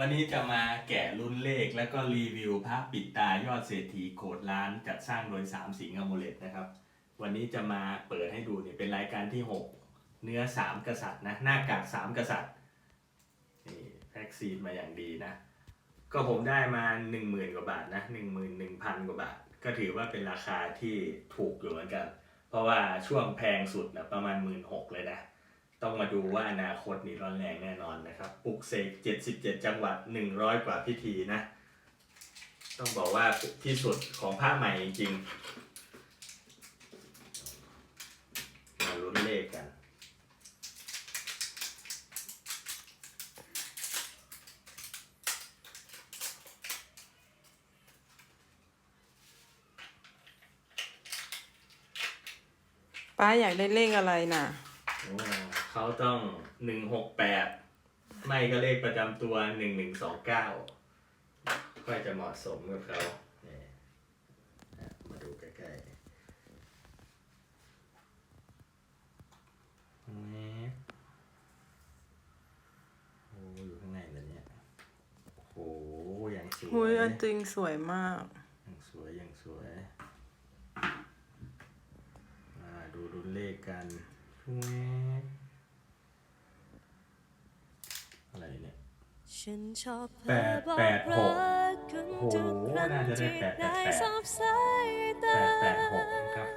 วันนี้จะมาแกะรุ่นเลขแล้วก็รีวิวพระปิดตายอดเศรษฐีโขดล้านจัดสร้างโดยสามสิงห์อโมเลตนะครับ วันนี้จะมาเปิดให้ดูเนี่ยเป็นรายการที่หกเนื้อสามกษัตริย์นะหน้ากากสามกษัตริย์นี่แพ็กซีนมาอย่างดีนะ ก็ผมได้มาหนึ่งหมื่นกว่าบาทนะหนึ่งหมื่นหนึ่งพันกว่าบาท ก็ถือว่าเป็นราคาที่ถูกอยู่เหมือนกัน เพราะว่าช่วงแพงสุดนะประมาณหมื่นหกเลยนะ ต้องมาดูว่าอนาคตนี่ร้อนแรงแน่นอนนะครับปลุกเสก77 จังหวัด 100 กว่าพิธีนะ ต้องบอกว่าที่สุดของผ้าใหม่จริงๆมาลุ้นเลขกันป้าอยากได้เลขอะไรน่ะโอ้ เขาต้องหนึ่งหกแปดไม่ก็เลขประจำตัวหนึ่งหนึ่งสองเก้าก็จะเหมาะสมกับเขาเนี่ยนะมาดูใกล้ๆนี่โอ้อยู่ข้างในเลยเนี่ยโอ้โหอย่างสวยหุยอันจริงสวยมากอย่างสวยอย่างสวยมาดูดูเลขกันแว๊บอะไรเนี่ย ฉันชอบ แปดแปดหกคุณโอ้โหทุกครั้งน่าจะได้ที่แปดแปดได้แปดสบสายตาแปดแปดหกนะครับ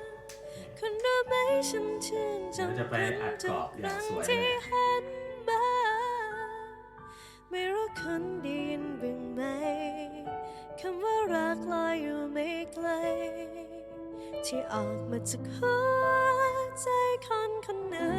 คุณรู้ไหมฉันชื่นชมเดี๋ยวจะไปอัดกรอบอย่างสวยเลยที่เห็นบ้างไม่รู้คุณได้ยินบ้างไหมคำว่ารักลอยอยู่ไม่ไกล ที่ออกมาจากหัวใจคนคนหนึ่ง